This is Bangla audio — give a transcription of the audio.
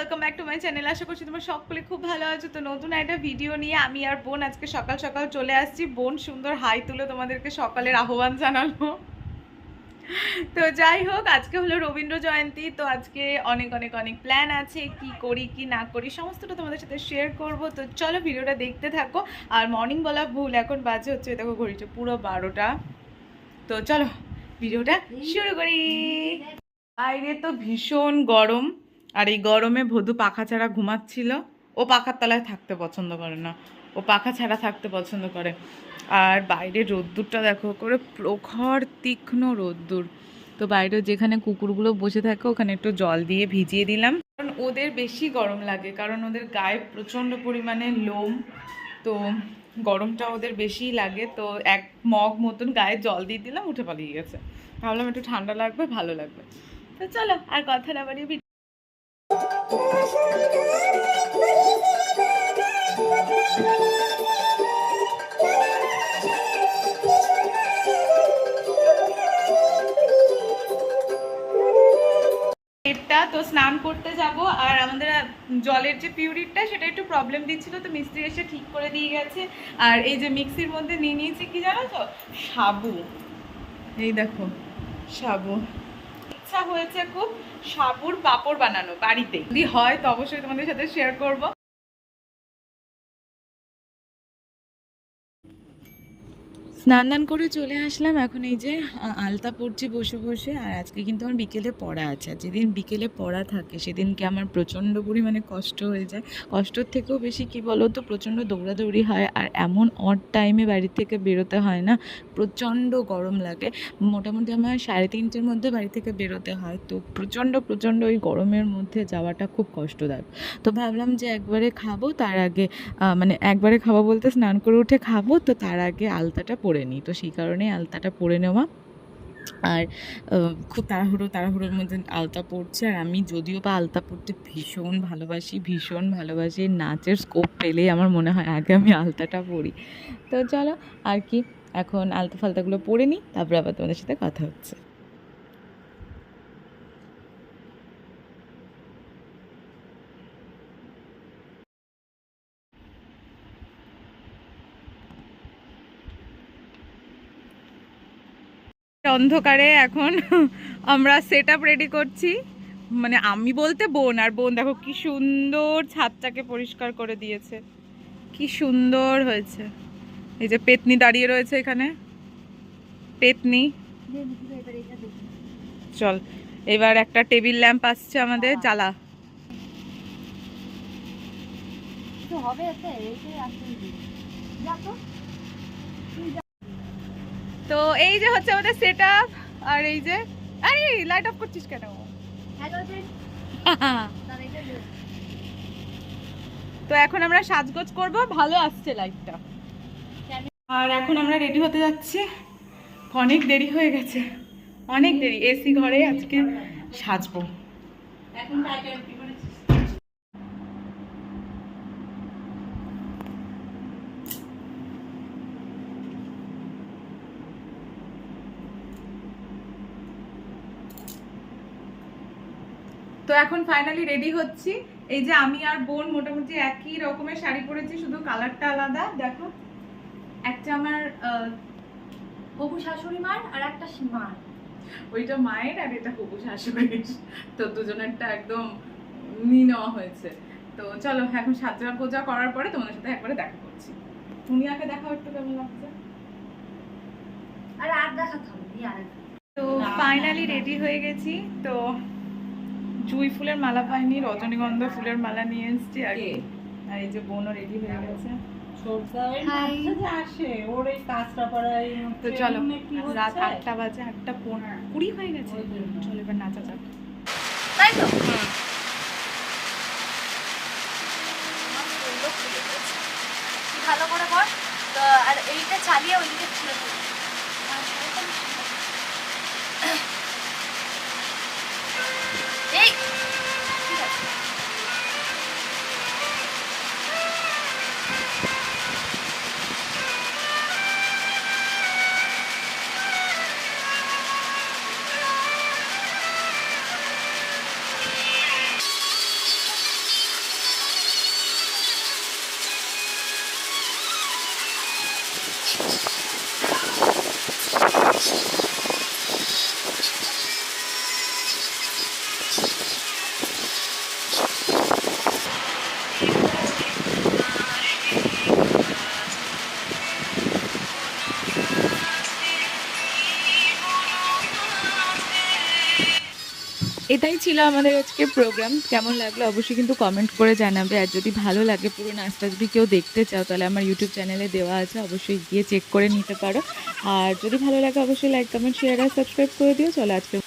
Welcome back to my channel আশা করছি তোমরা সকলে খুব ভালো আছো। তো নতুন একটা ভিডিও নিয়ে আমি আর বোন আজকে সকাল সকাল চলে আসছি। বোন সুন্দর হাই তুলে তোমাদেরকে সকালের আহ্বান জানালো। তো যাই হোক, আজকে হলো রবীন্দ্র জয়ন্তী। তো আজকে অনেক অনেক অনেক প্ল্যান আছে। কি করি, কি না করি, সমস্তটা তোমাদের সাথে শেয়ার করব। তো চলো ভিডিওটা দেখতে থাকো। আর মর্নিং বলা ভুল, এখন বাজে হচ্ছে দেখো ঘড়িটা পুরো বারোটা। তো চলো, ভিডিওটা শুরু করি। বাইরে তো ভীষণ গরম। আর এই গরমে ভধু পাখা ছাড়া ঘুমাচ্ছিল। ও পাখার তলায় থাকতে পছন্দ করে না। ও পাখা ছাড়া থাকতে পছন্দ করে। আর বাইরে রোদ্দুরটা দেখো, করে প্রখর, তীক্ষ্ণ রোদ্দুর। তো বাইরে যেখানে কুকুরগুলো বসে থাকে, ওখানে একটু জল দিয়ে ভিজিয়ে দিলাম। কারণ ওদের বেশি গরম লাগে, কারণ ওদের গায়ে প্রচণ্ড পরিমাণে লোম। তো গরমটা ওদের বেশি লাগে, তো এক মগ মতন গায়ে জল দিয়ে দিলাম, উঠে পালিয়ে গেছে। ভাবলাম একটু ঠান্ডা লাগবে, ভালো লাগবে। তো চলো, আর কথা না বাড়িয়ে তো স্নান করতে যাব, আর আমাদের জলের যে পিউরিটটা, সেটা একটু প্রবলেম দিচ্ছিল, তো মিস্ত্রি এসে ঠিক করে দিয়ে গেছে। আর এই যে মিক্সির মধ্যে নিয়ে নিয়েছি, কি জানো তো? সাবু। এই দেখো, সাবু। ইচ্ছা হয়েছে খুব। সাবুর পাপড় বানানো বাড়িতে। যদি হয় তো অবশ্যই তোমাদের সাথে শেয়ার করব। স্নান দান করে চলে আসলাম এখন এই যে আলতা পড়ছি বসে বসে, আর আজকে কিন্তু আমার বিকেলে পড়া আছে। যেদিন বিকেলে পড়া থাকে, সেদিনকে আমার প্রচণ্ড পরিমাণে কষ্ট হয়ে যায়। কষ্টর থেকেও বেশি কি বলো তো প্রচণ্ড দৌড়াদৌড়ি হয়, আর এমন অড টাইমে বাড়ি থেকে বেরোতে হয় না, প্রচণ্ড গরম লাগে। মোটামুটি আমার সাড়ে তিনটের মধ্যে বাড়ি থেকে বেরোতে হয়, তো প্রচণ্ড প্রচণ্ড ওই গরমের মধ্যে যাওয়াটা খুব কষ্টদায়ক। তো ভাবলাম যে একবারে খাব, তার আগে মানে একবারে খাব বলতে স্নান করে উঠে খাব, তো তার আগে আলতাটা পরে নিই তো সেই কারণে আলতাটা পরে নেওয়া। আর খুব তাড়াহুড়ো, তাড়াহুড়োর মধ্যে আলতা পড়ছে। আর আমি যদিও বা আলতা পড়তে ভীষণ ভালোবাসি ভীষণ ভালোবাসি নাচের স্কোপ পেলেই আমার মনে হয় আগে আমি আলতাটা পড়ি। তো চলো, আর কি, এখন আলতা ফালতাগুলো পড়ে নিই তারপরে আবার তোমাদের সাথে কথা হচ্ছে। অন্ধকারে এখন আমরা সেট আপ রেডি করছি। মানে আমি বলতে বোন আর বোন দেখো কি সুন্দর ছাদটাকে পরিষ্কার করে দিয়েছে। কি সুন্দর হয়েছে। এই যে পেতনি দাঁড়িয়ে রয়েছে এখানে। পেতনি। চল এবার একটা টেবিল ল্যাম্প আসছে আমাদের জ্বালা। তো এই যে হচ্ছে আমাদের সেট আপ আর এই যে আরে লাইট অফ করছিস কেন? তো এখন আমরা সাজগোজ করব ভালো আসছে লাইটটা আর এখন আমরা রেডি হতে যাচ্ছি। অনেক দেরি হয়ে গেছে। অনেক দেরি এসি ঘরে আজকে সাজবো। তো এখন ফাইনালি রেডি হচ্ছি। এই যে আমি আর বোন মোটামুটি একই রকমের শাড়ি পরেছি শুধু কালারটা আলাদা। দেখো একটা আমার হবু শাশুড়ি মার আর একটা সীমার ওইটা মায়ের আর এটা হবু শাশুড়ির। তো দুজনেরটা একদম নিয়ে নেওয়া হয়েছে। তো চলো এখন সাজা পূজা করার পরে তোমাদের সাথে একবারে দেখা করছি। দুনিয়াকে দেখাও একটু কেমন লাগছে। আর আর একটা। তো ফাইনালি রেডি হয়ে গেছি। তো জুই ফুলের মালা পাইনি রজনীগন্ধা ফুলের মালা নিয়ে এসেছি আর আর এই যে বোনও রেডি হয়ে গেছে। আসে ওর এই কাজটা করার তো চলো রাত? আটটা বাজে আটটা পনেরো কুড়ি হয়ে গেছে। চলো এবার নাচা যাক। তাই তো? ভালো করে কর তো আর এইটা চালিয়ে ওইদিকে ছিল Thank you. এটাই ছিল আমাদের আজকে প্রোগ্রাম কেমন লাগল অবশ্যই কিন্তু কমেন্ট করে জানাবে। আর যদি ভালো লাগে পুরো নাচটা যদি কেউ দেখতে চাও, তাহলে আমার ইউটিউব চ্যানেলে দেওয়া আছে। অবশ্যই গিয়ে চেক করে নিতে পারো। আর যদি ভালো লাগে, অবশ্যই লাইক কমেন্ট শেয়ার আর সাবস্ক্রাইব করে দিও। চলো আজকে